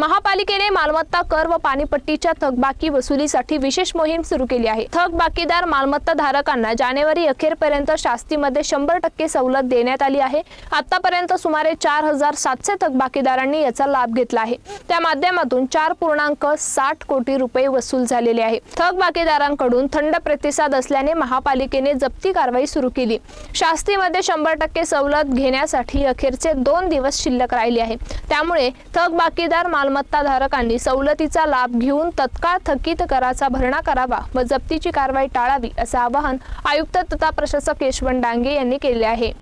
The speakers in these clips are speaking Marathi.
महापालिकेने मालमत्ता कर व पाणीपट्टीच्या थकबाकी वसुलीसाठी विशेष मोहीम सुरू केली आहे. थकबाकीदार मालमत्ता धारकांना जानेवारी अखेरपर्यंत शास्तीमध्ये शंभर टक्के सवलत देण्यात आली आहे. आतापर्यंत सुमारे चार हजार सातशे थकबाकीदारांनी याचा लाभ घेतला आहे. त्या माध्यमातून चार पूर्णांक साठ कोटी रुपये वसूल झालेले आहे. थकबाकीदारांकडून थंड प्रतिसाद असल्याने महापालिकेने जप्ती कारवाई सुरू केली. शास्तीमध्ये शंभर टक्के सवलत घेण्यासाठी अखेरचे दोन दिवस शिल्लक राहिले आहे. त्यामुळे थकबाकीदार मालमत्ताधारकांनी सवलतीचा लाभ घेऊन तत्काळ थकीत कराचा भरणा करावा व जप्तीची कारवाई टाळावी असे आवाहन आयुक्त तथा प्रशासक यशवंत डांगे यांनी केले आहे.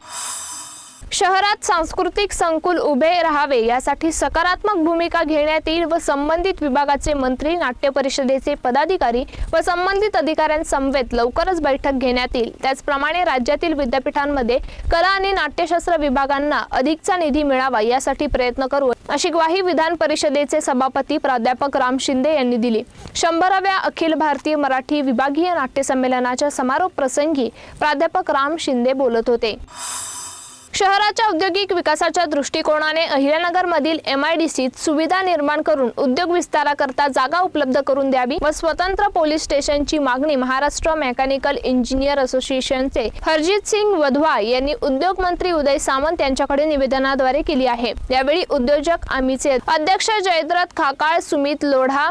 शहरात सांस्कृतिक संकुल उभे राहावे यासाठी सकारात्मक भूमिका घेण्यात येईल व संबंधित विभागाचे मंत्री नाट्य परिषदेचे पदाधिकारी व संबंधित अधिकाऱ्यांसमवेत लवकरच बैठक घेण्यात येईल. त्याचप्रमाणे राज्यातील विद्यापीठांमध्ये कला आणि नाट्यशास्त्र विभागांना अधिकचा निधी मिळावा यासाठी प्रयत्न करू. अशी ग्वाही विधान परिषदेचे सभापती प्राध्यापक राम शिंदे यांनी दिली. शंभराव्या अखिल भारतीय मराठी विभागीय नाट्य संमेलनाच्या समारोप प्रसंगी प्राध्यापक राम शिंदे बोलत होते. शहराच्या औद्योगिक विकासाच्या दृष्टिकोनाने अहिल्यानगर मधील एम आय डी सीत सुविधा निर्माण करून उद्योग विस्ताराकरता जागा उपलब्ध करून द्यावी व स्वतंत्र पोलीस स्टेशनची मागणी महाराष्ट्र मेकॅनिकल इंजिनियर असोसिएशनचे हरजित सिंग वधवा यांनी उद्योग मंत्री उदय सामंत यांच्याकडे निवेदनाद्वारे केली आहे. यावेळी उद्योजक आम्हीचे अध्यक्ष जयद्रथ खाकाळ सुमित लोढा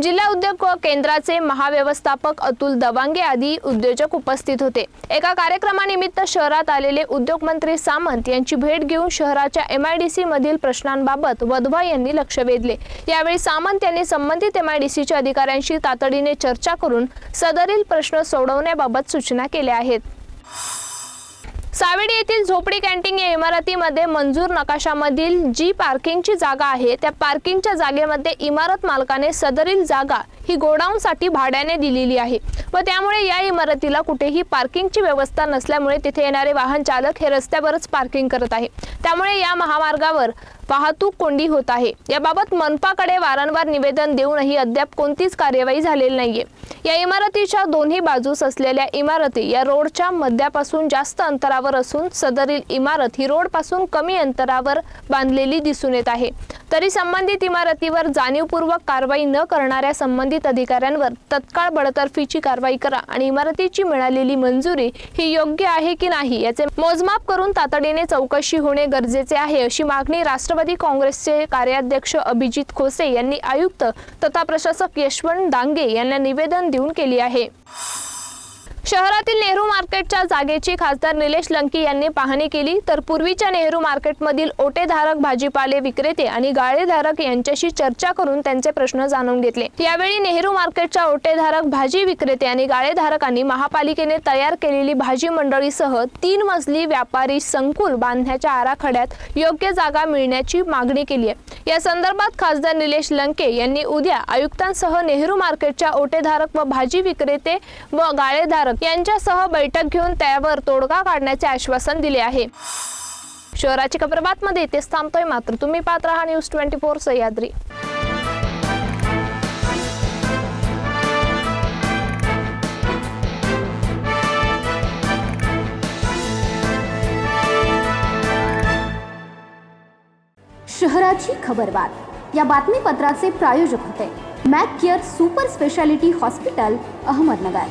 जिल्हा उद्योग केंद्राचे महाव्यवस्थापक अतुल दवांगे आदी उद्योजक उपस्थित होते. एका कार्यक्रमानिमित्त शहरात आलेले उद्योगमंत्री सामंत यांची भेट घेऊन शहराच्या एम आय डी मधील प्रश्नांबाबत वधवा यांनी लक्ष वेधले. यावेळी सामंत यांनी संबंधित एम आय डी सीच्या अधिकाऱ्यांशी तातडीने चर्चा करून सदरील प्रश्न सोडवण्याबाबत सूचना केल्या आहेत. सावेडी येथील झोपडी कॅन्टीन या इमारतीमध्ये मंजूर नकाशामधील जी पार्किंगची जागा आहे त्या पार्किंगच्या जागेमध्ये इमारत मालकाने सदरील जागा ही गोडाऊनसाठी भाड्याने दिलेली आहे. व त्यामुळे या इमारतीला कुठेही पार्किंगची व्यवस्था नसल्यामुळे तिथे येणारे वाहन चालक हे रस्त्यावरच पार्किंग करत आहे. त्यामुळे या महामार्गावर वाहतूक कोंडी होत आहे. याबाबत मनपाकडे वारंवार निवेदन देऊनही अद्याप कोणतीच कार्यवाही झालेली नाहीये. या इमारतीच्या दोन्ही बाजूस असलेल्या इमारती या रोडच्या मध्यापासून जास्त अंतरावर असून सदरील इमारत ही रोडपासून कमी अंतरावर बांधलेली दिसून येत आहे. तरी संबंधित इमारतीवर जाणीवपूर्वक कारवाई न करणाऱ्या संबंधित अधिकाऱ्यांवर तत्काळ बडतर्फीची कारवाई करा आणि इमारतीची मिळालेली मंजुरी ही योग्य आहे की नाही याचे मोजमाप करून तातडीने चौकशी होणे गरजेचे आहे अशी मागणी राष्ट्रवादी काँग्रेसचे कार्याध्यक्ष अभिजित खोसे यांनी आयुक्त तथा प्रशासक यशवंत डांगे यांना निवेदन देऊन केली आहे. शहरातील नेहरू मार्केटच्या जागेची खासदार निलेश लंकी यांनी पाहणी केली. तर पूर्वीच्या नेहरू मार्केटमधील ओटेधारक भाजीपाले विक्रेते आणि गाळेधारक यांच्याशी चर्चा करून त्यांचे प्रश्न जाणून घेतले. यावेळी नेहरू मार्केटच्या ओटेधारक भाजी विक्रेते आणि गाळेधारकांनी महापालिकेने तयार केलेली भाजी मंडळीसह तीन मजली व्यापारी संकुल बांधण्याच्या आराखड्यात योग्य जागा मिळण्याची मागणी केली आहे. या संदर्भात खासदार निलेश लंके यांनी उद्या आयुक्तांसह नेहरू मार्केटच्या ओटेधारक व भाजी विक्रेते व गाळेधारक यांच्यासह बैठक घेऊन त्यावर तोडगा काढण्याचे आश्वासन दिले आहे. शहराची खबरबातमध्ये इथेच थांबतोय. मात्र तुम्ही पाहत राहा न्यूज ट्वेंटी फोर सह्याद्री. शहराची खबरबात या बातमीपत्राचे प्रायोजक होते. Mac care super speciality hospital Ahmednagar.